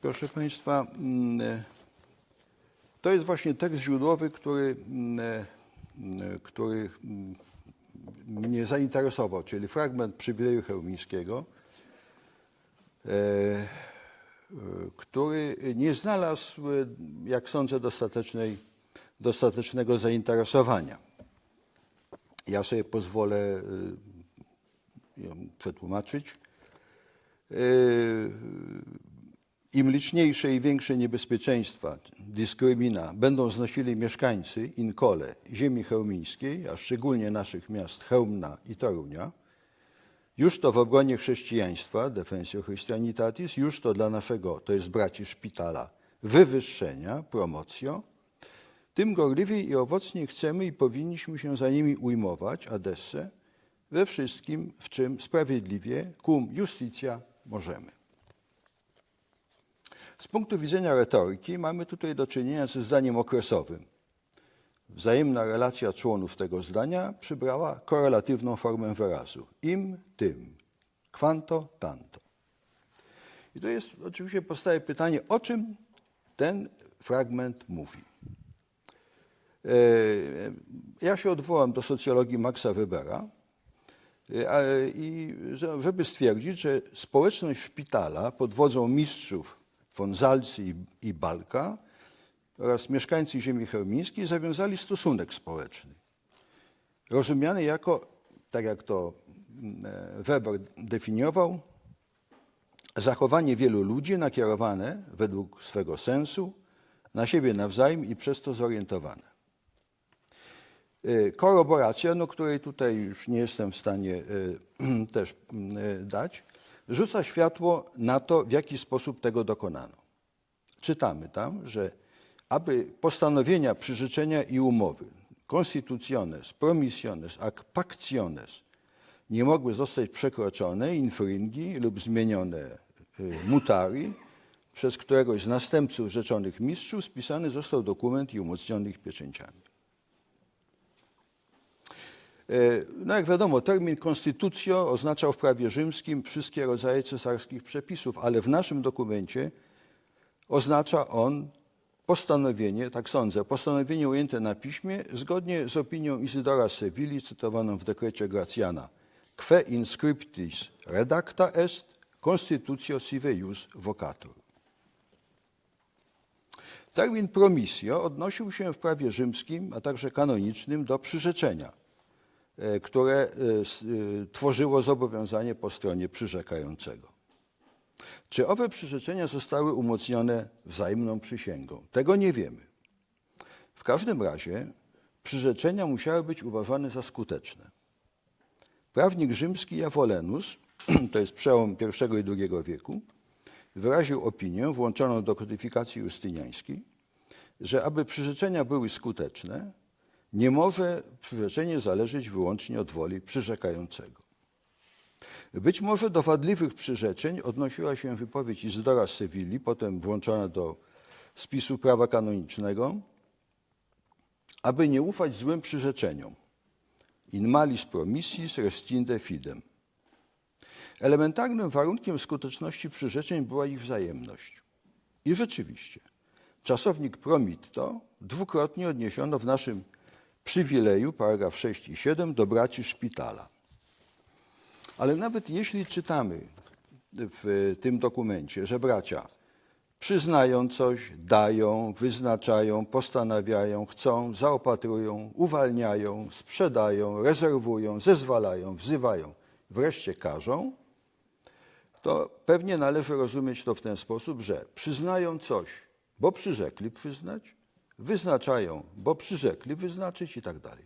Proszę Państwa, mm, e, to jest właśnie tekst źródłowy, który, mm, e, mm, który mnie zainteresował, czyli fragment przywileju chełmińskiego, e, e, który nie znalazł, e, jak sądzę, dostatecznej, dostatecznego zainteresowania. Ja sobie pozwolę e, ją przetłumaczyć. E, Im liczniejsze i większe niebezpieczeństwa, dyskrymina będą znosili mieszkańcy Inkole, ziemi chełmińskiej, a szczególnie naszych miast Chełmna i Torunia, już to w obronie chrześcijaństwa, defensio Christianitatis, już to dla naszego, to jest braci szpitala, wywyższenia, promocjo, tym gorliwiej i owocniej chcemy i powinniśmy się za nimi ujmować, adesse, we wszystkim, w czym sprawiedliwie, cum justitia możemy. Z punktu widzenia retoryki mamy tutaj do czynienia ze zdaniem okresowym. Wzajemna relacja członów tego zdania przybrała korelatywną formę wyrazu. Im, tym. Quanto, tanto. I to jest oczywiście powstaje pytanie, o czym ten fragment mówi. E, Ja się odwołam do socjologii Maxa Webera i że- żeby stwierdzić, że społeczność szpitala pod wodzą mistrzów i- i Balka oraz mieszkańcy ziemi chełmińskiej zawiązali stosunek społeczny. Rozumiany jako, tak jak to mm, e, Weber definiował, zachowanie wielu ludzi nakierowane według swego sensu na siebie nawzajem i przez to zorientowane. Y, Koroboracja, no której tutaj już nie jestem w stanie y, też y, dać, rzuca światło na to, w jaki sposób tego dokonano. Czytamy tam, że aby postanowienia, przyrzeczenia i umowy constitutiones, promissiones, ac pactiones nie mogły zostać przekroczone, infringi lub zmienione mutari, przez któregoś z następców rzeczonych mistrzów spisany został dokument i umocniony ich pieczęciami. E, No jak wiadomo, termin konstytucjo oznaczał w prawie rzymskim wszystkie rodzaje cesarskich przepisów, ale w naszym dokumencie oznacza on postanowienie, tak sądzę, postanowienie ujęte na piśmie zgodnie z opinią Izydora Sewilli cytowaną w dekrecie Gracjana. Que in scriptis redacta est constitutio sive jus vocator. Termin promisio odnosił się w prawie rzymskim, a także kanonicznym do przyrzeczenia, które e, e, tworzyło zobowiązanie po stronie przyrzekającego. Czy owe przyrzeczenia zostały umocnione wzajemną przysięgą? Tego nie wiemy. W każdym razie przyrzeczenia musiały być uważane za skuteczne. Prawnik rzymski Jawolenus, to jest przełom I i II wieku, wyraził opinię włączoną do kodyfikacji justyniańskiej, że aby przyrzeczenia były skuteczne, nie może przyrzeczenie zależeć wyłącznie od woli przyrzekającego. Być może do wadliwych przyrzeczeń odnosiła się wypowiedź Izydora z Sewilli, potem włączona do spisu prawa kanonicznego, aby nie ufać złym przyrzeczeniom. In malis promissis restinde fidem. Elementarnym warunkiem skuteczności przyrzeczeń była ich wzajemność. I rzeczywiście, czasownik promitto dwukrotnie odniesiono w naszym przywileju, paragraf 6 i 7, do braci szpitala. Ale nawet jeśli czytamy w tym dokumencie, że bracia przyznają coś, dają, wyznaczają, postanawiają, chcą, zaopatrują, uwalniają, sprzedają, rezerwują, zezwalają, wzywają, wreszcie każą, to pewnie należy rozumieć to w ten sposób, że przyznają coś, bo przyrzekli przyznać, wyznaczają, bo przyrzekli wyznaczyć i tak dalej.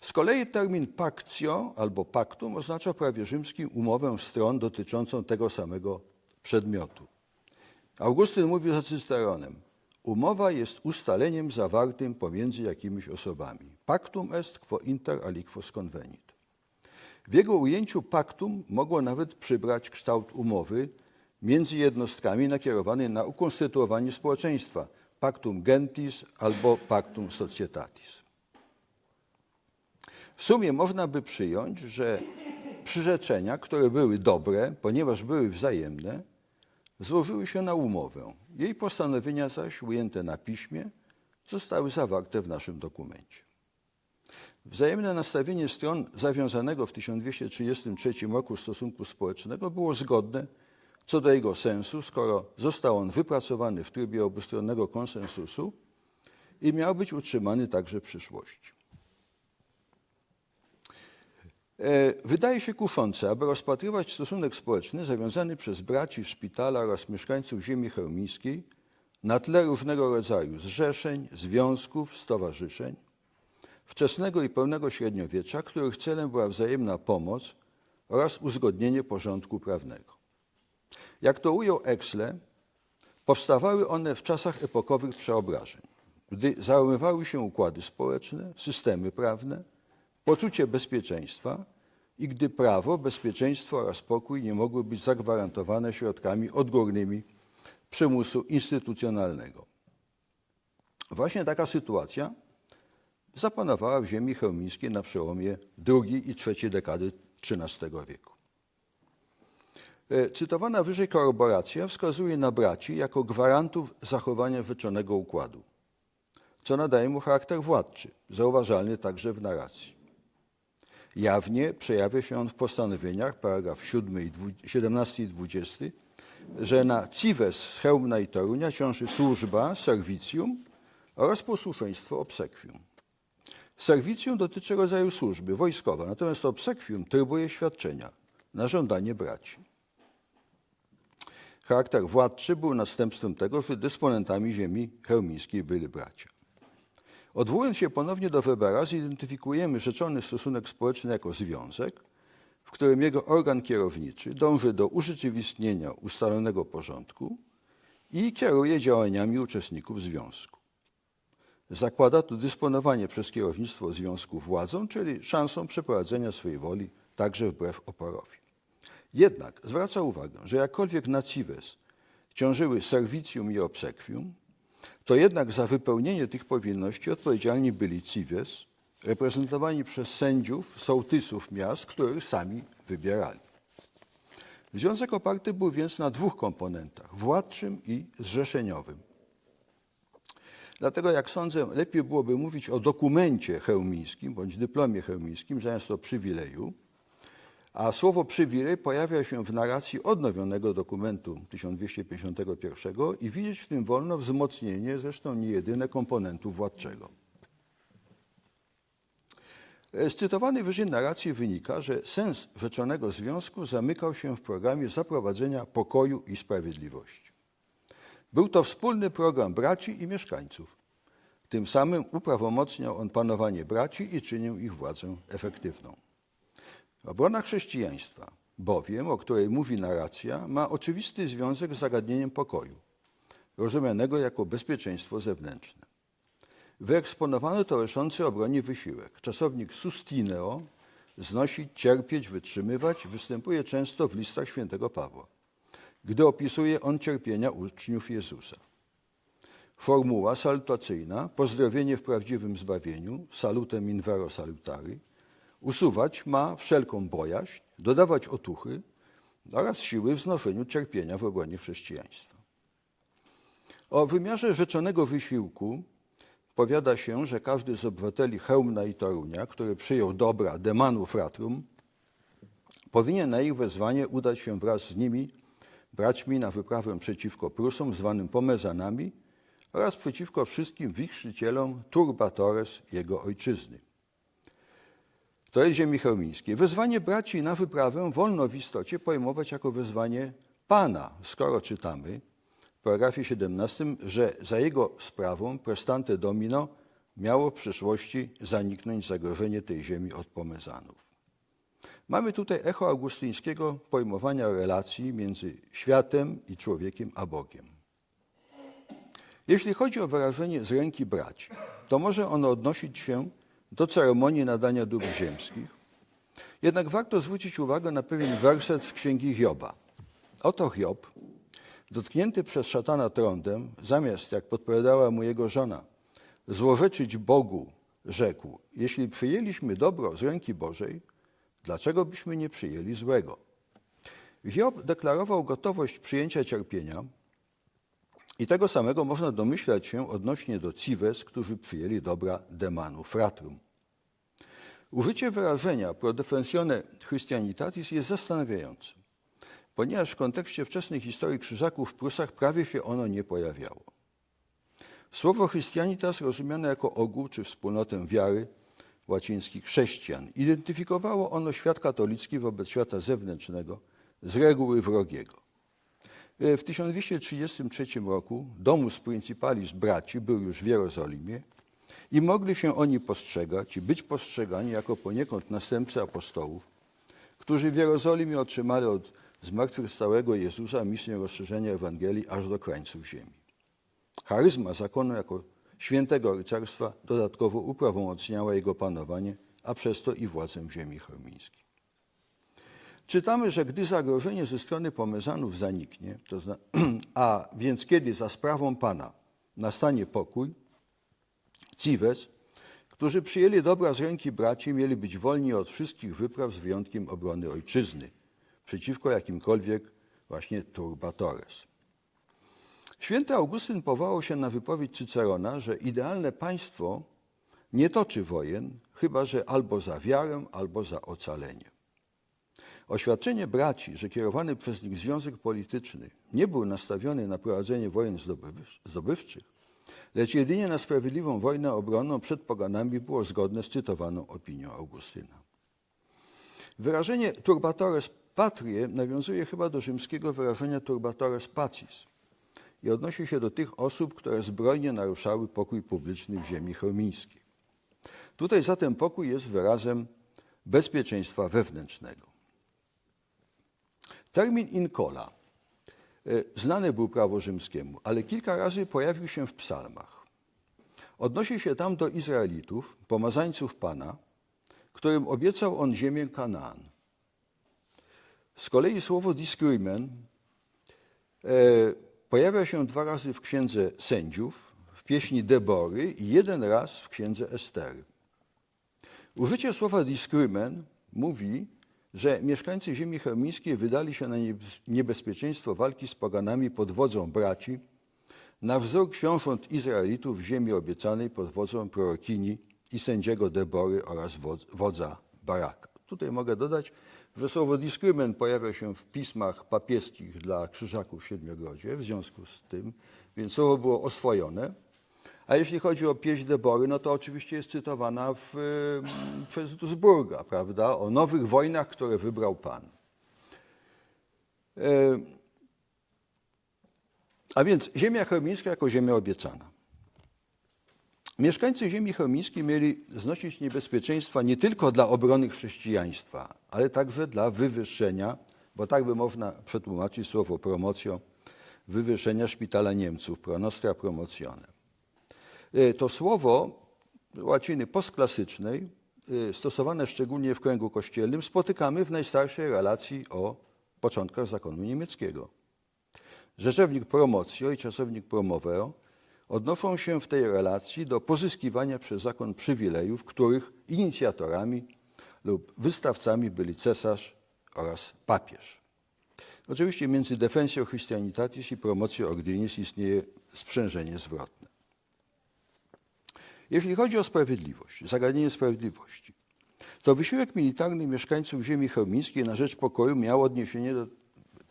Z kolei termin pactio albo pactum oznacza prawie rzymskim umowę stron dotyczącą tego samego przedmiotu. Augustyn mówił za Cysteronem, umowa jest ustaleniem zawartym pomiędzy jakimiś osobami. Pactum est quo inter aliquos convenit. W jego ujęciu pactum mogło nawet przybrać kształt umowy między jednostkami nakierowanej na ukonstytuowanie społeczeństwa, pactum gentis albo pactum societatis. W sumie można by przyjąć, że przyrzeczenia, które były dobre, ponieważ były wzajemne, złożyły się na umowę. Jej postanowienia zaś, ujęte na piśmie, zostały zawarte w naszym dokumencie. Wzajemne nastawienie stron zawiązanego w 1233 roku stosunku społecznego było zgodne co do jego sensu, skoro został on wypracowany w trybie obustronnego konsensusu i miał być utrzymany także w przyszłości. E, Wydaje się kuszące, aby rozpatrywać stosunek społeczny zawiązany przez braci szpitala oraz mieszkańców ziemi chełmińskiej na tle różnego rodzaju zrzeszeń, związków, stowarzyszeń, wczesnego i pełnego średniowiecza, których celem była wzajemna pomoc oraz uzgodnienie porządku prawnego. Jak to ujął Exle, powstawały one w czasach epokowych przeobrażeń, gdy załamywały się układy społeczne, systemy prawne, poczucie bezpieczeństwa i gdy prawo, bezpieczeństwo oraz pokój nie mogły być zagwarantowane środkami odgórnymi przymusu instytucjonalnego. Właśnie taka sytuacja zapanowała w ziemi chełmińskiej na przełomie drugiej i trzeciej dekady XIII wieku. E, Cytowana wyżej korporacja wskazuje na braci jako gwarantów zachowania rzeczonego układu, co nadaje mu charakter władczy, zauważalny także w narracji. Jawnie przejawia się on w postanowieniach, paragraf 7 i dwu- 17 i 20, że na cives Chełmna i Torunia ciąży służba, servicium oraz posłuszeństwo obsekwium. Servicium dotyczy rodzaju służby, wojskowa, natomiast obsekwium trybuje świadczenia na żądanie braci. Charakter władczy był następstwem tego, że dysponentami ziemi chełmińskiej byli bracia. Odwołując się ponownie do Webera, zidentyfikujemy rzeczony stosunek społeczny jako związek, w którym jego organ kierowniczy dąży do urzeczywistnienia ustalonego porządku i kieruje działaniami uczestników związku. Zakłada to dysponowanie przez kierownictwo związku władzą, czyli szansą przeprowadzenia swojej woli także wbrew oporowi. Jednak zwraca uwagę, że jakkolwiek na cives ciążyły servicium i obsekwium, to jednak za wypełnienie tych powinności odpowiedzialni byli cives, reprezentowani przez sędziów, sołtysów miast, których sami wybierali. Związek oparty był więc na dwóch komponentach, władczym i zrzeszeniowym. Dlatego, jak sądzę, lepiej byłoby mówić o dokumencie chełmińskim bądź dyplomie chełmińskim zamiast o przywileju, a słowo przywilej pojawia się w narracji odnowionego dokumentu 1251 i widzieć w tym wolno wzmocnienie, zresztą nie jedyne, komponentu władczego. Z cytowanej wyżej narracji wynika, że sens rzeczonego związku zamykał się w programie zaprowadzenia pokoju i sprawiedliwości. Był to wspólny program braci i mieszkańców. Tym samym uprawomocniał on panowanie braci i czynił ich władzę efektywną. Obrona chrześcijaństwa, bowiem, o której mówi narracja, ma oczywisty związek z zagadnieniem pokoju, rozumianego jako bezpieczeństwo zewnętrzne. Wyeksponowano towarzyszący obronie wysiłek. Czasownik sustineo, znosić, cierpieć, wytrzymywać, występuje często w listach świętego Pawła, gdy opisuje on cierpienia uczniów Jezusa. Formuła salutacyjna, pozdrowienie w prawdziwym zbawieniu, salutem in vero salutari, usuwać ma wszelką bojaźń, dodawać otuchy oraz siły w znoszeniu cierpienia w obronie chrześcijaństwa. O wymiarze rzeczonego wysiłku powiada się, że każdy z obywateli Chełmna i Torunia, który przyjął dobra demanu fratrum, powinien na ich wezwanie udać się wraz z nimi, braćmi, na wyprawę przeciwko Prusom, zwanym Pomezanami, oraz przeciwko wszystkim wichrzycielom Turbatores jego ojczyzny. To jest ziemi chełmińskiej. Wezwanie braci na wyprawę wolno w istocie pojmować jako wezwanie Pana, skoro czytamy w paragrafie 17, że za jego sprawą prestante domino miało w przyszłości zaniknąć zagrożenie tej ziemi od pomezanów. Mamy tutaj echo augustyńskiego pojmowania relacji między światem i człowiekiem a Bogiem. Jeśli chodzi o wyrażenie z ręki braci, to może ono odnosić się do ceremonii nadania dóbr ziemskich. Jednak warto zwrócić uwagę na pewien werset z księgi Hioba. Oto Hiob, dotknięty przez szatana trądem, zamiast, jak podpowiadała mu jego żona, złorzeczyć Bogu, rzekł: Jeśli przyjęliśmy dobro z ręki Bożej, Dlaczego byśmy nie przyjęli złego? Hiob deklarował gotowość przyjęcia cierpienia i tego samego można domyślać się odnośnie do Cives, którzy przyjęli dobra demanu fratrum. Użycie wyrażenia pro defensione Christianitatis jest zastanawiające, ponieważ w kontekście wczesnej historii krzyżaków w Prusach prawie się ono nie pojawiało. Słowo Christianitas rozumiane jako ogół czy wspólnotę wiary, łaciński chrześcijan. Identyfikowało ono świat katolicki wobec świata zewnętrznego, z reguły wrogiego. E, W 1233 roku Domus Principalis braci był już w Jerozolimie i mogli się oni postrzegać i być postrzegani jako poniekąd następcy apostołów, którzy w Jerozolimie otrzymali od zmartwychwstałego Jezusa misję rozszerzenia Ewangelii aż do krańców ziemi. Charyzma zakonu jako świętego rycerstwa dodatkowo uprawomocniała jego panowanie, a przez to i władzę ziemi chremińskiej. Czytamy, że gdy zagrożenie ze strony pomezanów zaniknie, a więc kiedy za sprawą Pana nastanie pokój, Cives, którzy przyjęli dobra z ręki braci, mieli być wolni od wszystkich wypraw z wyjątkiem obrony ojczyzny, przeciwko jakimkolwiek właśnie turbatores. Święty Augustyn powołał się na wypowiedź Cycerona, że idealne państwo nie toczy wojen, chyba że albo za wiarę, albo za ocalenie. Oświadczenie braci, że kierowany przez nich związek polityczny nie był nastawiony na prowadzenie wojen zdobywcz- zdobywczych, lecz jedynie na sprawiedliwą wojnę obronną przed poganami było zgodne z cytowaną opinią Augustyna. Wyrażenie turbatores patrie nawiązuje chyba do rzymskiego wyrażenia turbatores pacis i odnosi się do tych osób, które zbrojnie naruszały pokój publiczny w ziemi chromińskiej. Tutaj zatem pokój jest wyrazem bezpieczeństwa wewnętrznego. Termin inkola e, znany był prawu rzymskiemu, ale kilka razy pojawił się w psalmach. Odnosi się tam do Izraelitów, pomazańców Pana, którym obiecał on ziemię Kanaan. Z kolei słowo discrimen e, pojawia się dwa razy w księdze sędziów, w pieśni Debory i jeden raz w księdze Estery. Użycie słowa discrimen mówi, że mieszkańcy ziemi chemińskiej wydali się na niebez- niebezpieczeństwo walki z poganami pod wodzą braci, na wzór książąt Izraelitów w ziemi obiecanej pod wodzą prorokini i sędziego Debory oraz wodz- wodza Baraka. Tutaj mogę dodać, że słowo dyskrymen pojawia się w pismach papieskich dla krzyżaków w Siedmiogrodzie, w związku z tym, więc słowo było oswojone. A jeśli chodzi o pieśń Debory, no to oczywiście jest cytowana w, y, przez Duisburga, prawda, o nowych wojnach, które wybrał Pan. E, A więc ziemia chełmińska jako ziemia obiecana. Mieszkańcy ziemi chełmińskiej mieli znosić niebezpieczeństwa nie tylko dla obrony chrześcijaństwa, ale także dla wywyższenia, bo tak by można przetłumaczyć słowo promocjo, wywyższenia szpitala Niemców, pro nostra promocjone. E, To słowo łaciny postklasycznej, e, stosowane szczególnie w kręgu kościelnym, spotykamy w najstarszej relacji o początkach zakonu niemieckiego. Rzeczownik promocjo i czasownik promoveo odnoszą się w tej relacji do pozyskiwania przez zakon przywilejów, których inicjatorami lub wystawcami byli cesarz oraz papież. Oczywiście między defensio Christianitatis i promocjo ordinis istnieje sprzężenie zwrotne. Jeśli chodzi o sprawiedliwość, zagadnienie sprawiedliwości, to wysiłek militarny mieszkańców ziemi chełmińskiej na rzecz pokoju miał odniesienie do,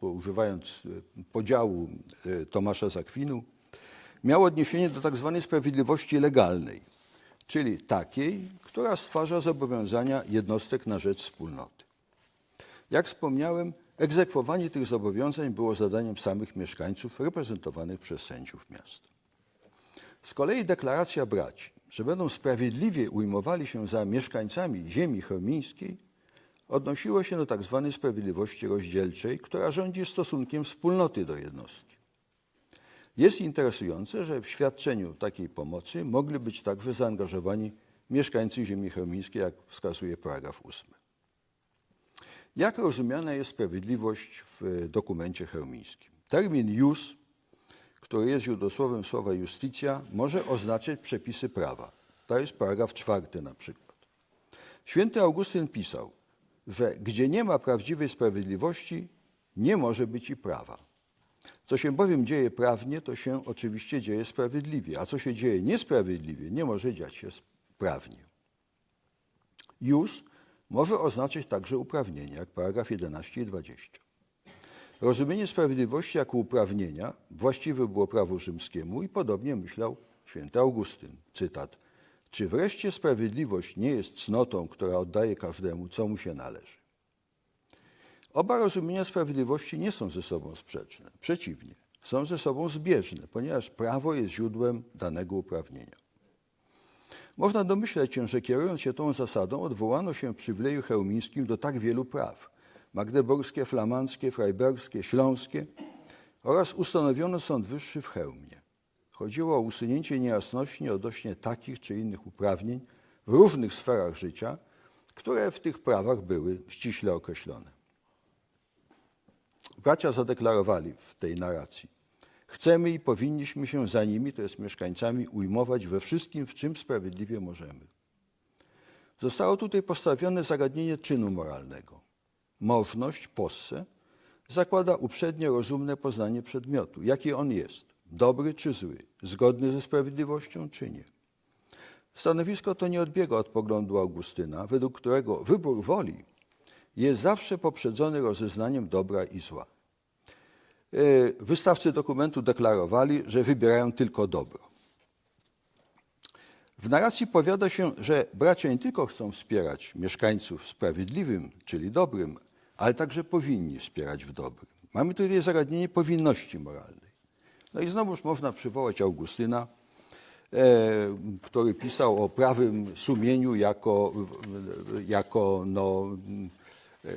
używając e, podziału e, Tomasza z Akwinu, miał odniesienie do tak zwanej sprawiedliwości legalnej, czyli takiej, która stwarza zobowiązania jednostek na rzecz wspólnoty. Jak wspomniałem, egzekwowanie tych zobowiązań było zadaniem samych mieszkańców reprezentowanych przez sędziów miasta. Z kolei deklaracja braci, że będą sprawiedliwie ujmowali się za mieszkańcami ziemi chełmińskiej, odnosiło się do tzw. sprawiedliwości rozdzielczej, która rządzi stosunkiem wspólnoty do jednostki. Jest interesujące, że w świadczeniu takiej pomocy mogli być także zaangażowani mieszkańcy ziemi chełmińskiej, jak wskazuje paragraf 8. Jak rozumiana jest sprawiedliwość w dokumencie chełmińskim? Termin jus który jest źródłosłowem słowa justicja, może oznaczać przepisy prawa. To jest paragraf czwarty na przykład. Święty Augustyn pisał, że gdzie nie ma prawdziwej sprawiedliwości, nie może być i prawa. Co się bowiem dzieje prawnie, to się oczywiście dzieje sprawiedliwie, a co się dzieje niesprawiedliwie, nie może dziać się prawnie. Już może oznaczać także uprawnienie, jak paragraf 11 i 20. Rozumienie sprawiedliwości jako uprawnienia właściwe było prawu rzymskiemu i podobnie myślał święty Augustyn. Cytat. Czy wreszcie sprawiedliwość nie jest cnotą, która oddaje każdemu, co mu się należy? Oba rozumienia sprawiedliwości nie są ze sobą sprzeczne. Przeciwnie, są ze sobą zbieżne, ponieważ prawo jest źródłem danego uprawnienia. Można domyśleć się, że kierując się tą zasadą, odwołano się w przywleju chełmińskim do tak wielu praw magdeburskie, flamandzkie, frajberskie, śląskie oraz ustanowiono Sąd Wyższy w Chełmie. Chodziło o usunięcie niejasności odnośnie takich czy innych uprawnień w różnych sferach życia, które w tych prawach były ściśle określone. Bracia zadeklarowali w tej narracji, chcemy i powinniśmy się za nimi, to jest mieszkańcami, ujmować we wszystkim, w czym sprawiedliwie możemy. Zostało tutaj postawione zagadnienie czynu moralnego. Możność, posse, zakłada uprzednie rozumne poznanie przedmiotu, jaki on jest, dobry czy zły, zgodny ze sprawiedliwością czy nie. Stanowisko to nie odbiega od poglądu Augustyna, według którego wybór woli jest zawsze poprzedzony rozeznaniem dobra i zła. E, Wystawcy dokumentu deklarowali, że wybierają tylko dobro. W narracji powiada się, że bracia nie tylko chcą wspierać mieszkańców sprawiedliwym, czyli dobrym, ale także powinni wspierać w dobrym. Mamy tutaj zagadnienie powinności moralnej. No i znowuż można przywołać Augustyna, e, który pisał o prawym sumieniu jako, jako no, e,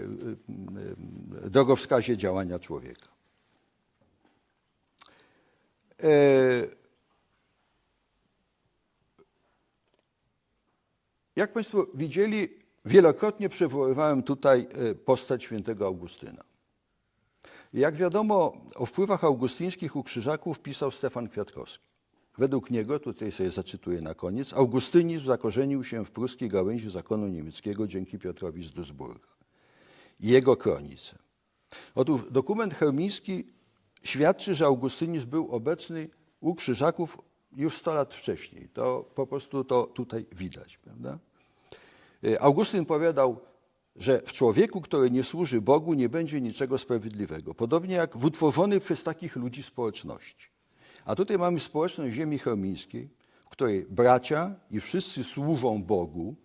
drogowskazie działania człowieka. E, Jak Państwo widzieli, wielokrotnie przywoływałem tutaj e, postać świętego Augustyna. Jak wiadomo, o wpływach augustyńskich u krzyżaków pisał Stefan Kwiatkowski. Według niego, tutaj sobie zacytuję na koniec, augustynizm zakorzenił się w pruskiej gałęzi zakonu niemieckiego dzięki Piotrowi z Duisburga i jego kronice. Otóż dokument chełmiński świadczy, że augustynizm był obecny u krzyżaków już 100 lat wcześniej. To po prostu to tutaj widać. Prawda? Y, Augustyn powiadał, że w człowieku, który nie służy Bogu, nie będzie niczego sprawiedliwego. Podobnie jak w utworzonej przez takich ludzi społeczności. A tutaj mamy społeczność ziemi chełmińskiej, w której bracia i wszyscy służą Bogu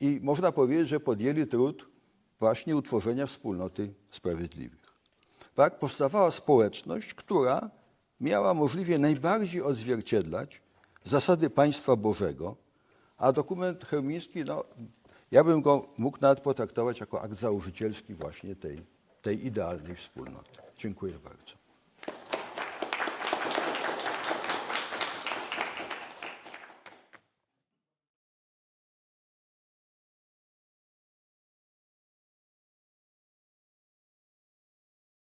i można powiedzieć, że podjęli trud właśnie utworzenia wspólnoty sprawiedliwych. Tak powstawała społeczność, która miała możliwie najbardziej odzwierciedlać zasady państwa Bożego, a dokument chełmiński, no, ja bym go mógł nawet potraktować jako akt założycielski właśnie tej, tej idealnej wspólnoty. Dziękuję bardzo.